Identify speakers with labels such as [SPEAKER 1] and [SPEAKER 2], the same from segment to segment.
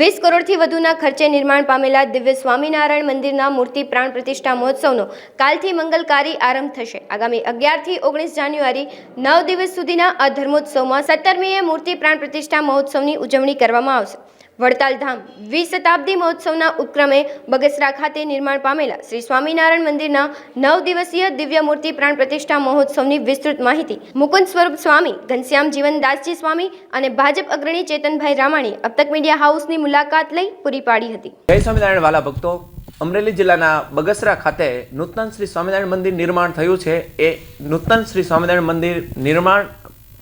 [SPEAKER 1] વીસ કરોડથી વધુના ખર્ચે નિર્માણ પામેલા દિવ્ય સ્વામિનારાયણ મંદિરના મૂર્તિ પ્રાણ પ્રતિષ્ઠા મહોત્સવનો કાલથી મંગલકારી આરંભ થશે. આગામી અગિયારથી ઓગણીસ જાન્યુઆરી નવ દિવસ સુધીના આ ધર્મોત્સવમાં સત્તરમીએ મૂર્તિ પ્રાણ પ્રતિષ્ઠા મહોત્સવની ઉજવણી કરવામાં આવશે. વડતાલ ધામ વીસ શતાબ્દી મહોત્સવના ઉપક્રમે બગસરા ખાતે નિર્માણ પામેલા શ્રી સ્વામિનારાયણ મંદિરના નવ દિવસીય દિવ્ય મૂર્તિ પ્રાણ પ્રતિષ્ઠા મહોત્સવની વિસ્તૃત માહિતી. મુકુંદ સ્વરૂપ સ્વામી, ઘનશ્યામ જીવનદાસજી સ્વામી અને ભાજપ અગ્રણી ચેતનભાઈ રામાણીએ અબતક મીડિયા હાઉસની મુલાકાત લઈ પૂરી પાડી હતી.
[SPEAKER 2] જય સ્વામિનારાયણ વાલા ભક્તો. અમરેલી જિલ્લાના બગસરા ખાતે નૂતન શ્રી સ્વામિનારાયણ મંદિર નિર્માણ થયું છે. એ નૂતન શ્રી સ્વામિનારાયણ મંદિર નિર્માણ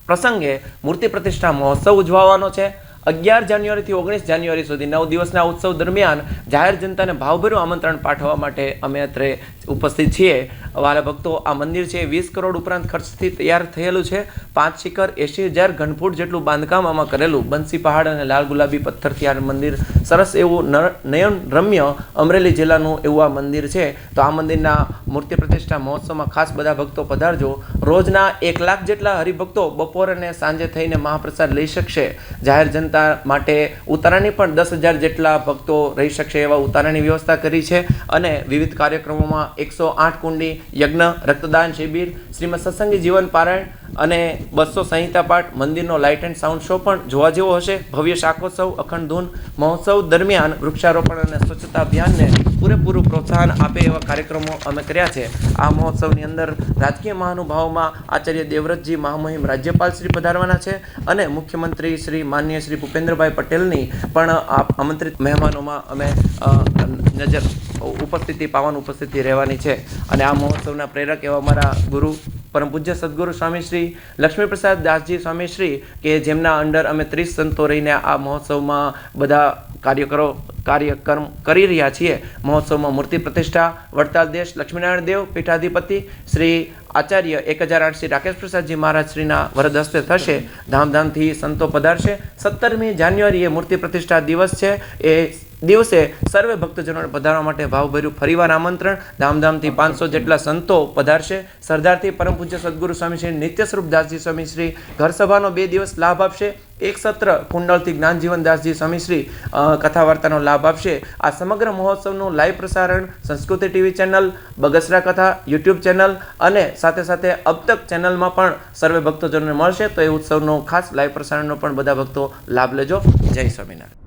[SPEAKER 2] પ્રસંગે મૂર્તિ પ્રતિષ્ઠા મહોત્સવ ઉજવવાનો છે. અગિયાર જાન્યુઆરીથી ઓગણીસ જાન્યુઆરી સુધી નવ દિવસના ઉત્સવ દરમિયાન જાહેર જનતાને ભાવભર્યું આમંત્રણ પાઠવવા માટે અમે અત્રે ઉપસ્થિત છીએ. વાલા ભક્તો, આ મંદિર છે વીસ કરોડ ઉપરાંત ખર્ચથી તૈયાર થયેલું છે. પાંચ શિખર, એંશી હજાર ઘનફૂટ જેટલું બાંધકામ આમાં કરેલું. બંસી પહાડ અને લાલ ગુલાબી પથ્થરથી આ મંદિર સરસ એવું નયન રમ્ય અમરેલી જિલ્લાનું એવું આ મંદિર છે. તો આ મંદિરના મૂર્તિ પ્રતિષ્ઠા મહોત્સવમાં ખાસ બધા ભક્તો પધારજો. રોજના એક લાખ જેટલા હરિભક્તો બપોર અને સાંજે થઈને મહાપ્રસાદ લઈ શકશે. જાહેર જનતા માટે ઉતારાની પણ દસ હજાર જેટલા ભક્તો રહી શકશે એવા ઉતારાની વ્યવસ્થા કરી છે. અને વિવિધ કાર્યક્રમોમાં એકસો આઠ કુંડી યજ્ઞ, રક્તદાન શિબિર, શ્રીમદ સત્સંગી જીવન પારાયણ અને બસો સંહિતા પાઠ, મંદિરનો લાઇટ એન્ડ સાઉન્ડ શો પણ જોવા જેવો હશે. ભવ્ય શાકોત્સવ, અખંડ ધૂન મહોત્સવ દરમિયાન વૃક્ષારોપણ અને સ્વચ્છતા અભિયાનને પૂરેપૂરું પ્રોત્સાહન આપે એવા કાર્યક્રમો અમે કર્યા છે. આ મહોત્સવની અંદર રાજકીય મહાનુભાવોમાં આચાર્ય દેવવ્રતજી, મહામહિમ રાજ્યપાલ શ્રી પધારવાના છે અને મુખ્યમંત્રી શ્રી માન્ય શ્રી ભૂપેન્દ્રભાઈ પટેલની પણ આમંત્રિત મહેમાનોમાં અમે નજર, ઉપસ્થિતિ, પાવન ઉપસ્થિતિ રહેવાની છે. અને આ મહોત્સવના પ્રેરક એવા અમારા ગુરુ પરમ પૂજ્ય સદગુરુ સ્વામી શ્રી લક્ષ્મીપ્રસાદ દાસજી સ્વામી શ્રી કે જેમના અંડર અમે ત્રીસ સંતો રહીને આ મહોત્સવમાં બધા કાર્યકરો કાર્યક્રમ કરી રહ્યા છીએ. મહોત્સવમાં મૂર્તિ પ્રતિષ્ઠા, વડતાલ દેશ, લક્ષ્મીનારાયણ દેવ, પીઠાધિપતિ શ્રી આચાર્ય એક હજાર આઠ શ્રી રાકેશ પ્રસાદજી મહારાજ શ્રીના વરદ હસ્તે થશે. ધામધામથી સંતો પધારશે. સત્તરમી જાન્યુઆરીએ મૂર્તિ પ્રતિષ્ઠા દિવસ છે. એ દિવસે સર્વે ભક્તજનોને પધારવા માટે ભાવભર્યું ફરીવાર આમંત્રણ. ધામધામથી પાંચસો જેટલા સંતો પધારશે. સરદારથી પરમ પૂજ્ય સદગુરુ સ્વામી શ્રી નિત્ય સ્વરૂપ દાસજી સ્વામી શ્રી ઘર સભાનો બે દિવસ લાભ આપશે. એક સત્ર કુંડળથી જ્ઞાનજીવન દાસજી સ્વામી શ્રી કથા વાર્તાનો લાભ આપશે. આ સમગ્ર મહોત્સવનું લાઈવ પ્રસારણ સંસ્કૃતિ ટીવી ચેનલ, બગસરા કથા યુટ્યુબ ચેનલ અને સાથે સાથે અબતક ચેનલમાં પણ સર્વે ભક્તજનોને મળશે. તો એ ઉત્સવનો ખાસ લાઈવ પ્રસારણનો પણ બધા ભક્તો લાભ લેજો. જય સ્વામિનારાયણ.